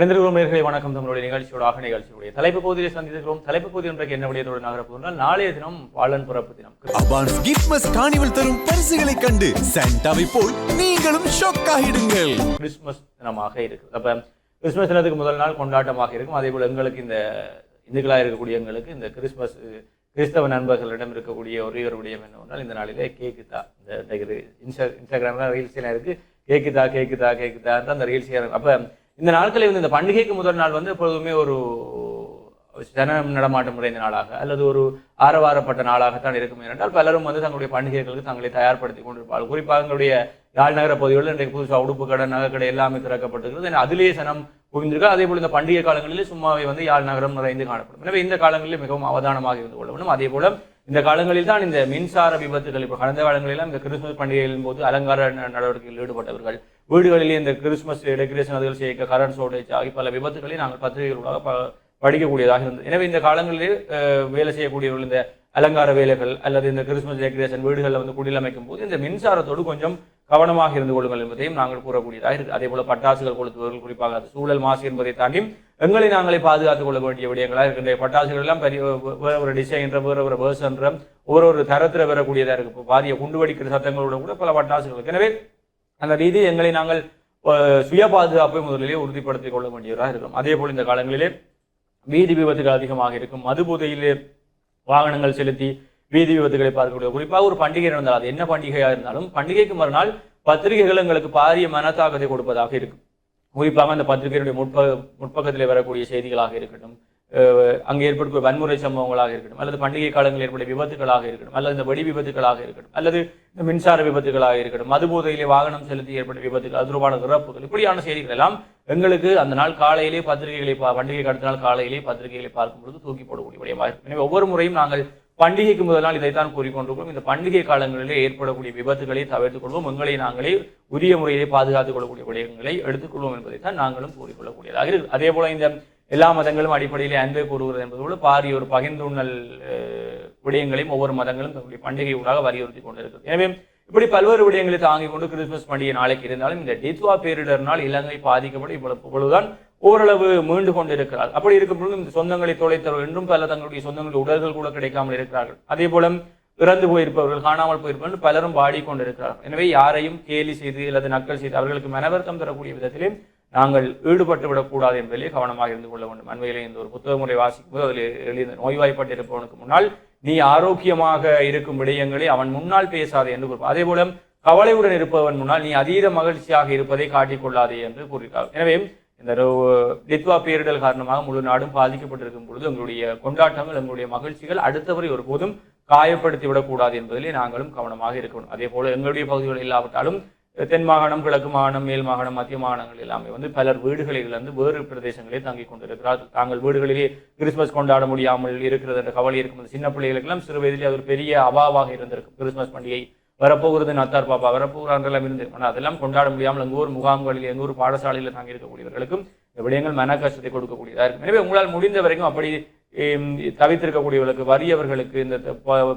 இணைந்திருக்கிறோம். நேர்களை வணக்கம். தமிழுடைய நிகழ்ச்சியோடாக நிகழ்ச்சியுடைய தலைப்பு பகுதியை சந்தித்திருக்கிறோம். தலைப்பு பகுதி இன்றைக்கு என்ன விடயத்தோடு நகரப்பு என்றால் நாளைய தினம் வாழன் பிறப்பு தினம். அபான்ஸ் கிஃப்ட்மஸ் கார்னிவல் தரும் பரிசுகளை கண்டு சாண்டாவை போல் நீங்களும் ஷாக் ஆகிடுங்கள். கிறிஸ்துமஸ் தினமாக இருக்குது. அப்ப கிறிஸ்துமஸ் தினத்துக்கு முதல் நாள் கொண்டாட்டமாக இருக்கும். அதே போல எங்களுக்கு இந்த இந்துக்களாக இருக்கக்கூடிய எங்களுக்கு இந்த கிறிஸ்துமஸ் கிறிஸ்தவ நண்பர்களிடம் இருக்கக்கூடிய ஒரே ஒரு விடயம் என்னவென்றால் இந்த நாளிலே கேக்கு தான் இந்த இன்ஸ்டா இன்ஸ்டாகிராமில் ரீல்ஸ் எல்லாம் இருக்கு. கேக்கு தா கேக்கு தா கேக்கு தான் அந்த ரீல்ஸ் அப்ப இந்த நாட்களில் வந்து இந்த பண்டிகைக்கு முதல் நாள் வந்து எப்பொழுதுமே ஒரு ஜனம் நடமாட்டம் நிறைந்த நாளாக அல்லது ஒரு ஆரவாரப்பட்ட நாளாகத்தான் இருக்கும். என்றால் பலரும் வந்து தங்களுடைய பண்டிகைகளுக்கு தங்களை தயார்படுத்தி கொண்டிருப்பார்கள். குறிப்பாக எங்களுடைய யாழ் நகர பகுதிகளில் இன்றைக்கு புதுசாக உடுப்பு கடை நகைக்கடை எல்லாமே திறக்கப்பட்டிருக்கிறது. அதிலேயே சனம் குவிந்திருக்கு அதே போல் இந்த பண்டிகை காலங்களிலே சும்மாவே வந்து யாழ் நகரம் நிறைந்து காணப்படும். எனவே இந்த காலங்களில் மிகவும் அவதானமாக இருந்து கொள்ள வேண்டும். அதே போல இந்த காலங்களில் தான் இந்த மின்சார விபத்துகள் இப்போ கடந்த காலங்களிலாம் இந்த கிறிஸ்துமஸ் பண்டிகையின் போது அலங்கார நடவடிக்கையில் ஈடுபட்டவர்கள் வீடுகளிலே இந்த கிறிஸ்துமஸ் டெக்கரேஷன் அதுகள் செய்ய கரண்ட் ஷோர்டேஜ் ஆகி பல விபத்துகளை நாங்கள் பத்திரிகைகளூடாக ப- படிக்கக்கூடியதாக இருந்தது. எனவே இந்த காலங்களிலே வேலை செய்யக்கூடியவர்கள் இந்த அலங்கார வேலைகள் அல்லது இந்த கிறிஸ்துமஸ் டெக்கரேஷன் வீடுகளில் வந்து குடியில் அமைக்கும் போது இந்த மின்சாரத்தோடு கொஞ்சம் கவனமாக இருந்து கொள்ளுங்கள் என்பதையும் நாங்கள் கூறக்கூடியதாக இருக்குது அதே போல பட்டாசுகள் கொளுத்துவர்கள் குறிப்பாக அது சூழல் மாசு என்பதை தாண்டி எங்களை நாங்களே பாதுகாத்துக் கொள்ள வேண்டிய விடயங்களாக இருக்கின்ற பட்டாசுகள் எல்லாம் பெரிய வேற ஒரு டிசைன்ற வேற ஒரு வேர்சன்ற ஒரு ஒரு தரத்தில் வரக்கூடியதாக இருக்கு. இப்போ பாரிய குண்டு வெடிக்கிற சத்தங்களோட கூட பல பட்டாசுகள். எனவே அந்த ரீதி எங்களை நாங்கள் சுய பாதுகாப்பை முதலிலே உறுதிப்படுத்திக் கொள்ள வேண்டியவராக இருக்கும் அதே போல் இந்த காலங்களிலே வீதி விபத்துகள் அதிகமாக இருக்கும். மது போதையிலே வாகனங்கள் செலுத்தி வீதி விபத்துகளை பார்க்கக்கூடிய குறிப்பாக ஒரு பண்டிகை நடந்தால் அது என்ன பண்டிகையாக இருந்தாலும் பண்டிகைக்கு மறுநாள் பத்திரிகைகள் எங்களுக்கு பாரிய மனத்தாக்கத்தை கொடுப்பதாக இருக்கும். குறிப்பாக அந்த பத்திரிகையினுடைய முற்ப முற்பக்கத்தில் வரக்கூடிய செய்திகளாக இருக்கட்டும் அங்கே ஏற்படக்கூடிய வன்முறை சம்பவங்களாக இருக்கட்டும் அல்லது பண்டிகை காலங்களில் ஏற்படைய விபத்துகளாக இருக்கட்டும் அல்லது இந்த வெடி விபத்துகளாக இருக்கட்டும் அல்லது இந்த மின்சார விபத்துகளாக இருக்கட்டும் மதுபோதையிலே வாகனம் செலுத்தி ஏற்பட்ட விபத்துகள் அது தொடர்பான இறப்புகள் இப்படியான செய்திகள் எல்லாம் எங்களுக்கு அந்த நாள் காலையிலே பத்திரிகைகளை பா- பண்டிகை அடுத்த நாள் காலையிலே பத்திரிகைகளை பார்க்கும் பொழுது தூக்கி போடக்கூடிய விடயமாக இருக்கும். எனவே ஒவ்வொரு முறையும் நாங்கள் பண்டிகைக்கு முதல் நாள் இதைத்தான் கூறிக்கொண்டிருக்கிறோம். இந்த பண்டிகை காலங்களிலே ஏற்படக்கூடிய விபத்துகளை தவிர்த்துக் கொள்வோம். எங்களை நாங்களே உரிய முறையிலே பாதுகாத்துக் கொள்ளக்கூடிய விடயங்களை எடுத்துக்கொள்வோம் என்பதைத்தான் நாங்களும் கூறிக்கொள்ளக்கூடியதாக இருக்கு. அதே போல இந்த எல்லா மதங்களும் அடிப்படையிலே அன்பை கூறுகிறது என்பது போல பாரிய ஒரு பகிர்ந்துண்ணல் விடயங்களையும் ஒவ்வொரு மதங்களும் தங்களுடைய பண்டிகை ஊடாக வலியுறுத்தி கொண்டிருக்கிறது. எனவே இப்படி பல்வேறு விடயங்களை தாங்கிக் கொண்டு கிறிஸ்துமஸ் பண்டிகை நாளைக்கு இருந்தாலும் இந்த டித்வா பேரிடர்னால் இலங்கை பாதிக்கப்படும் இவ்வளவு இவ்வளவுதான் ஓரளவு மீண்டு கொண்டிருக்கிறார். அப்படி இருக்கும்பொழுது இந்த சொந்தங்களை தொலைத்தவர் என்றும் பல தங்களுடைய சொந்தங்களுடைய உடல்கள் கூட கிடைக்காமல் இருக்கிறார்கள். அதே போல இறந்து போயிருப்பவர்கள் காணாமல் போயிருப்பவர்கள் பலரும் பாடிக்கொண்டிருக்கிறார்கள் எனவே யாரையும் கேலி செய்து அல்லது நக்கல் செய்து அவர்களுக்கு மனவர்த்தம் தரக்கூடிய விதத்திலே நாங்கள் ஈடுபட்டு விடக்கூடாது என்பதிலே கவனமாக இருந்து கொள்ள வேண்டும். அண்மையிலே இந்த ஒரு புத்தக முறை வாசிக்கும் போது அதில் எழுந்த நோய்வாய்ப்பட்டிருப்பவனுக்கு முன்னால் நீ ஆரோக்கியமாக இருக்கும் விடயங்களை அவன் முன்னால் பேசாதே என்று கூறுவார். அதே போல கவலையுடன் இருப்பவன் முன்னால் நீ அதீத மகிழ்ச்சியாக இருப்பதை காட்டிக் கொள்ளாதே என்று கூறுகிறார். எனவே இந்த ரோ- டித்வா பேரிடர் காரணமாக முழு நாடும் பாதிக்கப்பட்டிருக்கும் பொழுது எங்களுடைய கொண்டாட்டங்கள் எங்களுடைய மகிழ்ச்சிகள் அடுத்தவரை ஒருபோதும் காயப்படுத்தி விடக்கூடாது என்பதிலே நாங்களும் கவனமாக இருக்கணும். அதே போல எங்களுடைய பகுதிகள் இல்லாவிட்டாலும் தென் மாகாணம் கிழக்கு மாகாணம் மேல் மாகாணம் மத்திய மாகாணங்கள் எல்லாமே வந்து பலர் வீடுகளிலிருந்து வேறு பிரதேசங்களில் தங்கிக் கொண்டிருக்கிறார்கள். தாங்கள் வீடுகளிலே கிறிஸ்துமஸ் கொண்டாட முடியாமல் இருக்கிறது என்ற கவலை இருக்கும் சின்ன பிள்ளைகளுக்கெல்லாம் சிறு வயதிலே அது ஒரு பெரிய அபாவாக இருந்திருக்கும். கிறிஸ்துமஸ் பண்டிகை வரப்போகிறது நத்தார் பாப்பா வரப்போகிறார்கள் இருந்து. ஆனால் அதெல்லாம் கொண்டாட முடியாமல் எங்க ஊர் முகாம்களில் எங்க ஊர் பாடசாலையில் தங்கி இருக்கக்கூடியவர்களுக்கும் இந்த விடயங்கள் மன கஷ்டத்தை கொடுக்கக்கூடியதாக இருக்கும். எனவே உங்களால் முடிந்த வரைக்கும் அப்படி தவித்திருக்கக்கூடியவர்களுக்கு வறியவர்களுக்கு இந்த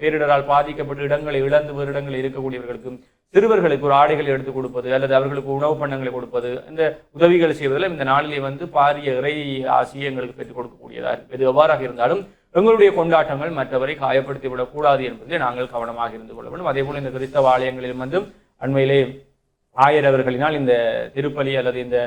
பேரிடரால் பாதிக்கப்பட்டு இடங்களை இழந்து வேறு இடங்களில் இருக்கக்கூடியவர்களுக்கும் சிறுவர்களுக்கு ஒரு ஆடைகளை எடுத்து கொடுப்பது அல்லது அவர்களுக்கு உணவு பண்டங்களை கொடுப்பது இந்த உதவிகள் செய்வதில் இந்த நாளிலே வந்து பாரிய இறை ஆசியை எங்களுக்கு பெற்றுக் கொடுக்கக்கூடியதாக இது எவ்வாறாக இருந்தாலும் எங்களுடைய கொண்டாட்டங்கள் மற்றவரை காயப்படுத்தி விடக்கூடாது என்பதில் நாங்கள் கவனமாக இருந்து கொள்ள வேண்டும். அதே போல இந்த கிறிஸ்தவ ஆலயங்களில் வந்து அண்மையிலே ஆயர் அவர்களினால் இந்த திருப்பலி அல்லது இந்த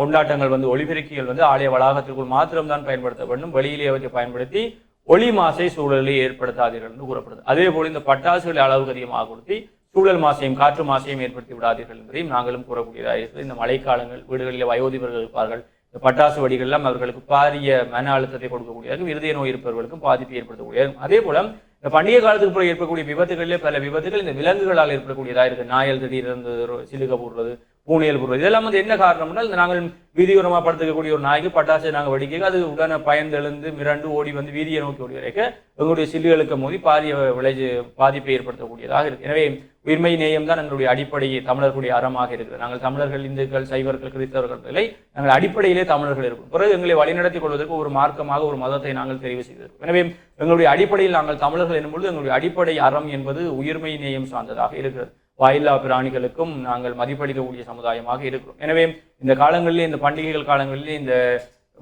கொண்டாட்டங்கள் வந்து ஒளிபெருக்கிகள் வந்து ஆலய வளாகத்திற்குள் மாத்திரம்தான் பயன்படுத்த வேண்டும். வெளியிலே அவற்றை பயன்படுத்தி ஒளி மாசை சூழலில் ஏற்படுத்தாதீர்கள் என்று கூறப்படுது அதே போல இந்த பட்டாசுகளை அளவுக்கு அதிகமாக கொடுத்து சூழல் மாசையும் காற்று மாசையும் ஏற்படுத்தி விடாதீர்கள் என்பதையும் நாங்களும் கூறக்கூடியதாக இருக்கிறது. இந்த மழைக்காலங்கள் வீடுகளில் வயோதிபர்கள் இருப்பார்கள். பட்டாசு வெடிகள் எல்லாம் அவர்களுக்கு பாரிய மன அழுத்தத்தை கொடுக்கக்கூடியதாகவும் இருதய நோய் இருப்பவர்களுக்கும் பாதிப்பை ஏற்படுத்தக்கூடியது அதே போல இந்த பண்டிகை காலத்துக்கு பிறகு ஏற்படக்கூடிய விபத்துகளிலே பல விபத்துகள் இந்த விலங்குகளால் ஏற்படக்கூடியதாக இருக்கு நாயல் திடீர்னு சிலுக போடுறது பூனையல் போடுறது இதெல்லாம் வந்து என்ன காரணம்னா இந்த நாங்கள் வீதியோரமாக படுத்துக்கக்கூடிய ஒரு நாய்க்கு பட்டாசை நாங்கள் வெடிக்க அது உடனே பயந்தெழுந்து மிரண்டு ஓடி வந்து வீதியை நோக்கி ஓடி வரைக்க எங்களுடைய சில்லுகளுக்கு மோதி பாரிய விளைஞ்சு பாதிப்பை ஏற்படுத்தக்கூடியதாக இருக்கு எனவே உயிர்மை நேயம் தான் எங்களுடைய அடிப்படை தமிழர்களுடைய அறமாக இருக்கிறது நாங்கள் தமிழர்கள் இந்துக்கள் சைவர்கள் கிறிஸ்தவர்கள் இல்லை நாங்கள் அடிப்படையிலே தமிழர்கள் இருக்கும் பிறகு எங்களை வழிநடத்திக் கொள்வதற்கு ஒரு மார்க்கமாக ஒரு மதத்தை நாங்கள் தெரிவு செய்திருக்கோம் எனவே எங்களுடைய அடிப்படையில் நாங்கள் தமிழர்கள் என்னும்பொழுது எங்களுடைய அடிப்படை அறம் என்பது உயிர்மை நேயம் சார்ந்ததாக இருக்கிறது. வாயில்லா பிராணிகளுக்கும் நாங்கள் மதிப்பளிக்கக்கூடிய சமுதாயமாக இருக்கிறோம். எனவே இந்த காலங்களிலே இந்த பண்டிகைகள் காலங்களிலே இந்த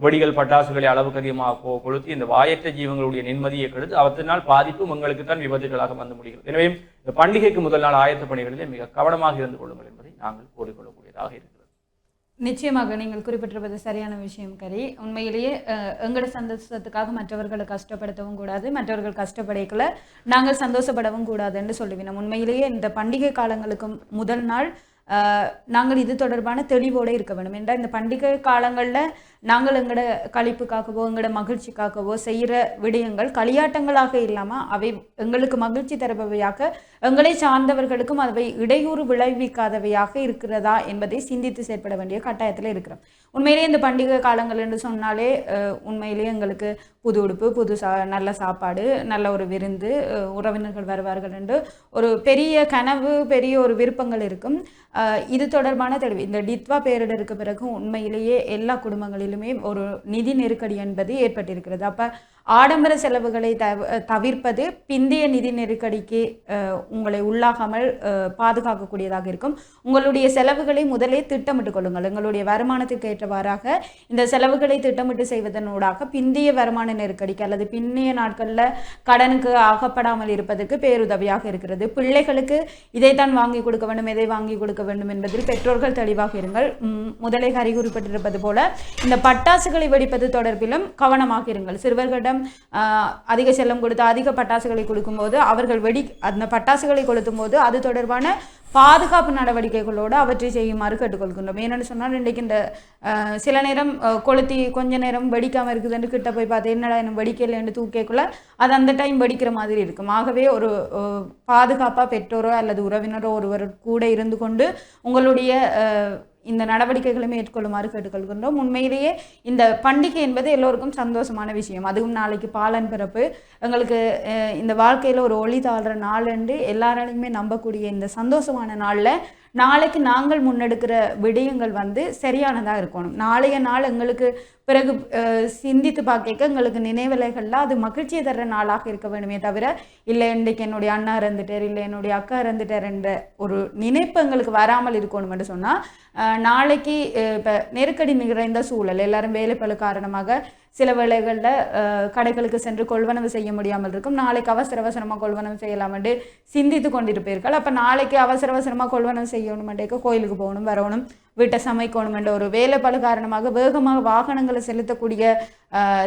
வெடிகள் பட்டாசுகளை அளவுக்கு அதிகமாக கொளுத்தி இந்த வாயற்ற ஜீவங்களுடைய நிம்மதியை கெடுத்து அவற்றினால் பாதிப்பும் எங்களுக்கு தான் விபத்துகளாக வந்து முடிகிறது. எனவே இந்த பண்டிகைக்கு முதல் நாள் ஆயத்த பணிகளிலே மிக கவனமாக இருந்து கொள்ளுங்கள் என்பதை நாங்கள் கூறிக்கொள்ளக்கூடியதாக இருக்கிறது. நிச்சயமாக நீங்கள் குறிப்பிட்டிருப்பது சரியான விஷயம் கரி. உண்மையிலேயே எங்களோட சந்தோஷத்துக்காக மற்றவர்களை கஷ்டப்படுத்தவும் கூடாது மற்றவர்கள் கஷ்டப்படைக்குள்ள நாங்கள் சந்தோஷப்படவும் கூடாதுன்னு சொல்லுவினோம். உண்மையிலேயே இந்த பண்டிகை காலங்களுக்கு முதல் நாள் நாங்கள் இது தொடர்பான தெளிவோடு இருக்க வேண்டும். என்றால் இந்த பண்டிகை காலங்களில் நாங்கள் எங்களோட கழிப்புக்காகவோ எங்களோட மகிழ்ச்சிக்காகவோ செய்கிற விடயங்கள் களியாட்டங்களாக இல்லாமல் அவை எங்களுக்கு மகிழ்ச்சி தருபவையாக எங்களை சார்ந்தவர்களுக்கும் அவை இடையூறு விளைவிக்காதவையாக இருக்கிறதா என்பதை சிந்தித்து செயற்பட வேண்டிய கட்டாயத்தில் இருக்கிறோம். உண்மையிலேயே இந்த பண்டிகை காலங்கள் என்று சொன்னாலே உண்மையிலேயே எங்களுக்கு புது உடுப்பு புது சா நல்ல சாப்பாடு நல்ல ஒரு விருந்து உறவினர்கள் வருவார்கள் என்று ஒரு பெரிய கனவு பெரிய ஒரு விருப்பங்கள் இருக்கும். இது தொடர்பான தெளிவு. இந்த டித்வா பேரிடருக்கு பிறகு உண்மையிலேயே எல்லா குடும்பங்களிலுமே ஒரு நிதி நெருக்கடி என்பது ஏற்பட்டிருக்கிறது. அப்போ ஆடம்பர செலவுகளை தவ தவிர்ப்பது பிந்தைய நிதி நெருக்கடிக்கு உங்களை உள்ளாகாமல் பாதுகாக்கக்கூடியதாக இருக்கும். உங்களுடைய செலவுகளை முதலே திட்டமிட்டுக் கொள்ளுங்கள். எங்களுடைய வருமானத்திற்கு ஏற்றவாறாக இந்த செலவுகளை திட்டமிட்டு செய்வதனூடாக பிந்தைய வருமான நெருக்கடிக்கு அல்லது பின்னைய நாட்களில் கடனுக்கு ஆகப்படாமல் இருப்பதற்கு பேருதவியாக இருக்கிறது. பிள்ளைகளுக்கு இதைத்தான் வாங்கி கொடுக்க வேண்டும் எதை வாங்கி கொடுக்க வேண்டும் என்பதில் பெற்றோர்கள் தெளிவாக இருங்கள். முதலே கறிகுறிப்பட்டிருப்பது போல இந்த பட்டாசுகளை வெடிப்பது தொடர்பிலும் கவனமாக இருங்கள். சிறுவர்களிடம் நேரம் அதிக செல்லம் கொடுத்து அதிக பட்டாசுகளை கொடுக்கும்போது அவர்கள் வெடி அந்த பட்டாசுகளை கொளுத்தும் போது அது தொடர்பான பாதுகாப்பு நடவடிக்கைகளோடு அவற்றை செய்யுமாறு கேட்டுக்கொள்கின்றோம். ஏன்னு சொன்னால் இன்றைக்கு இந்த சில நேரம் கொளுத்தி கொஞ்ச நேரம் வெடிக்காமல் இருக்குதுன்னு கிட்ட போய் பார்த்து என்னடா எனக்கு வெடிக்கலைன்னு தூக்கக்குள்ள அது அந்த டைம் வெடிக்கிற மாதிரி இருக்கும். ஆகவே ஒரு பாதுகாப்பாக பெற்றோரோ அல்லது உறவினரோ ஒருவர் கூட இருந்து கொண்டு உங்களுடைய இந்த நடவடிக்கைகளை மேற்கொள்ளுமாறு கேட்டுக்கொள்கின்றோம் உண்மையிலேயே இந்த பண்டிகை என்பது எல்லோருக்கும் சந்தோஷமான விஷயம். அதுவும் நாளைக்கு பாலன் பிறப்பு. எங்களுக்கு இந்த வாழ்க்கையில் ஒரு ஒளி தாழ்ற நாள் என்று எல்லாராலையுமே நம்பக்கூடிய இந்த சந்தோஷமான நாளில் நாளைக்கு நாங்கள் முன்னெடுக்கிற விடயங்கள் வந்து சரியானதாக இருக்கணும். நாளைய நாள் எங்களுக்கு பிறகு சிந்தித்து பார்க்க எங்களுக்கு நினைவலைகளில் அது மகிழ்ச்சியை தர்ற நாளாக இருக்க வேண்டுமே தவிர இல்லை இன்றைக்கு என்னுடைய அண்ணா இறந்துட்டார் இல்லை என்னுடைய அக்கா இறந்துட்டார் என்ற ஒரு நினைப்பு எங்களுக்கு வராமல் இருக்கணும் என்று சொன்னால் நாளைக்கு இப்போ நெருக்கடி நிறைந்த சூழல் எல்லாரும் வேலைப்பழு காரணமாக சில வேளைகளில் கடைகளுக்கு சென்று கொள்வனவு செய்ய முடியாமல் இருக்கும். நாளைக்கு அவசர அவசரமாக கொள்வனவு செய்யலாம் என்று சிந்தித்து கொண்டிருப்பீர்கள். அப்போ நாளைக்கு அவசர அவசரமாக கொள்வனவு செய்யணும் கோயிலுக்கு போகணும் வரணும். வீட்டை சமைக்கணும் என்ற ஒரு வேலைப்பளு காரணமாக வேகமாக வாகனங்களை செலுத்தக்கூடிய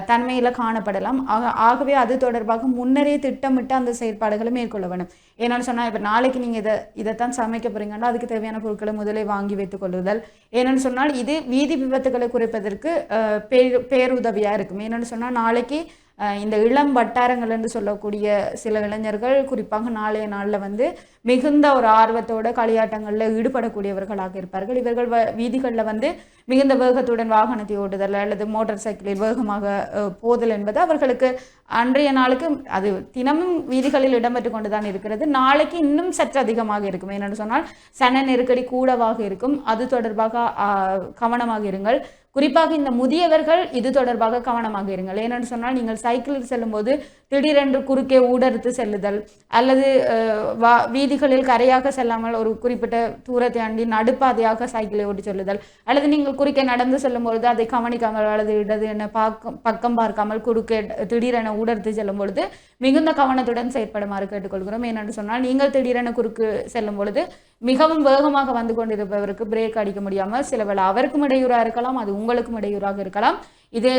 தன்மையில் காணப்படலாம். ஆக- ஆகவே அது தொடர்பாக முன்னரே திட்டமிட்டு அந்த செயற்பாடுகளை மேற்கொள்ள வேணும் ஏன்னு சொன்னால் இப்போ நாளைக்கு நீங்கள் இதை இதைத்தான் சமைக்க போகிறீங்கன்னா அதுக்கு தேவையான பொருட்களை முதலே வாங்கி வைத்துக் கொள்ளுதல். ஏன்னு சொன்னால் இது வீதி விபத்துகளை குறைப்பதற்கு பேரு பேருதவியாக இருக்கும். ஏன்னு சொன்னால் நாளைக்கு இந்த இளம் வட்டாரங்கள் என்று சொல்லக்கூடிய சில இளைஞர்கள் குறிப்பாக நாளைய நாளில் வந்து மிகுந்த ஒரு ஆர்வத்தோட களியாட்டங்களில் ஈடுபடக்கூடியவர்களாக இருப்பார்கள். இவர்கள் வ வீதிகளில் வந்து மிகுந்த வேகத்துடன் வாகனத்தை ஓட்டுதல் அல்லது மோட்டார் சைக்கிளில் வேகமாக போதல் என்பது அவர்களுக்கு அன்றைய நாளுக்கு அது தினமும் வீதிகளில் இடம்பெற்று கொண்டு தான் இருக்கிறது. நாளைக்கு இன்னும் சற்று அதிகமாக இருக்கும். என்னென்னு சொன்னால் சன நெருக்கடி கூடவாக இருக்கும். அது தொடர்பாக கவனமாக இருங்கள். குறிப்பாக இந்த முதியவர்கள் இது தொடர்பாக கவனமாக இருங்கள். ஏனென்று சொன்னால் நீங்கள் சைக்கிளில் செல்லும்போது திடீரென்று குறுக்கே ஊடறுத்து செல்லுதல் அல்லது வா வீதிகளில் கரையாக செல்லாமல் ஒரு குறிப்பிட்ட தூரத்தை அண்டி நடுப்பாதையாக சைக்கிளை ஓட்டி செல்லுதல் அல்லது நீங்கள் குறுக்கே நடந்து செல்லும்பொழுது அதை கவனிக்காமல் அல்லது இடது என பார்க்க பக்கம் பார்க்காமல் குறுக்கே திடீரென ஊடறுத்து செல்லும் பொழுது மிகுந்த கவனத்துடன் செயற்படுமாறு கேட்டுக்கொள்கிறோம். ஏனென்று சொன்னால் நீங்கள் திடீரென குறுக்கு செல்லும் பொழுது மிகவும் வேகமாக வந்து கொண்டிருப்பவருக்கு பிரேக் அடிக்க முடியாமல் சில வேளை அவருக்கும் இடையூறாக இருக்கலாம் அது உங்களுக்கும் இடையூறாக இருக்கலாம். இது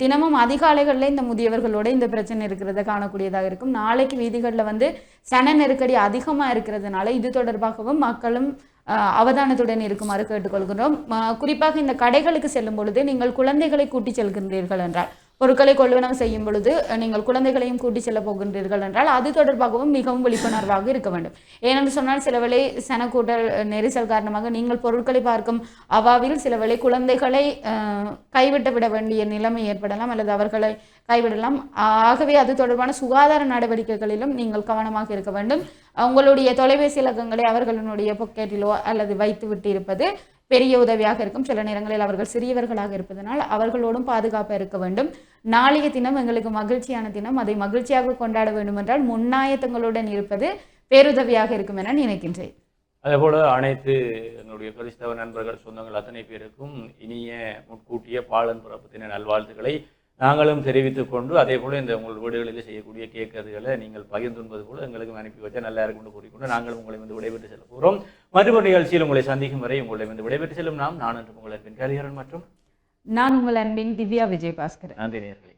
தினமும் அதிகாலைகளில் இந்த முதியவர்களோட இந்த பிரச்சனை இருக்கிறத காணக்கூடியதாக இருக்கும். நாளைக்கு வீதிகளில் வந்து சன நெருக்கடி அதிகமாக இருக்கிறதுனால இது தொடர்பாகவும் மக்களும் அவதானத்துடன் இருக்குமாறு கேட்டுக்கொள்கிறோம் குறிப்பாக இந்த கடைகளுக்கு செல்லும் பொழுது நீங்கள் குழந்தைகளை கூட்டி செல்கின்றீர்கள் என்றால் பொருட்களை கொள்வனம் செய்யும் பொழுது நீங்கள் குழந்தைகளையும் கூட்டி செல்ல போகின்றீர்கள் என்றால் அது தொடர்பாகவும் மிகவும் விழிப்புணர்வாக இருக்க வேண்டும். ஏனென்று சொன்னால் சில வேளை சனக்கூட்டல் நெரிசல் காரணமாக நீங்கள் பொருட்களை பார்க்கும் அவாவில் சில வேளை குழந்தைகளை அஹ், கைவிட்டு விட வேண்டிய நிலைமை ஏற்படலாம் அல்லது அவர்களை கைவிடலாம். ஆகவே அது தொடர்பான சுகாதார நடவடிக்கைகளிலும் நீங்கள் கவனமாக இருக்க வேண்டும். உங்களுடைய தொலைபேசி இலக்கங்களை அவர்களுடைய பொக்கெட்டிலோ அல்லது வைத்து விட்டு இருப்பது பெரிய உதவியாக இருக்கும். சில நேரங்களில் அவர்கள் சிறியவர்களாக இருப்பதனால் அவர்களோடும் பாதுகாப்பாக இருக்க வேண்டும். நாளைய தினம் எங்களுக்கு மகிழ்ச்சியான தினம். அதை மகிழ்ச்சியாக கொண்டாட வேண்டும் என்றால் முன்னாயத்தங்களுடன் இருப்பது பேருதவியாக இருக்கும் என நினைக்கின்றேன். அதேபோல் அனைத்து எங்களுடைய கிறிஸ்தவ நண்பர்கள் சொந்தங்கள் அத்தனை பேருக்கும் இனிய முன்கூட்டிய பாலன் பிறப்பு தின நல்வாழ்த்துக்களை நாங்களும் தெரிவித்துக் கொண்டு அதே போல இந்த உங்கள் வீடுகளில் செய்யக்கூடிய கேக் அதுகளை நீங்கள் பகிர்ந்துன்பது போல எங்களுக்கும் அனுப்பி வச்சா நல்லா இருக்கும் என்று கூறிக்கொண்டு நாங்களும் உங்களை வந்து விடைபெற்று செல்ல போகிறோம் மற்றொரு நிகழ்ச்சியில் உங்களை சந்திக்கும் வரை உங்களை வந்து விடைபெற்று செல்லும் நாம் நான் என்று உங்கள் அன்பின் கலிகரன் மற்றும் நான் உங்கள் அன்பின் திவ்யா விஜய் பாஸ்கர் நன்றி நேயர்களே.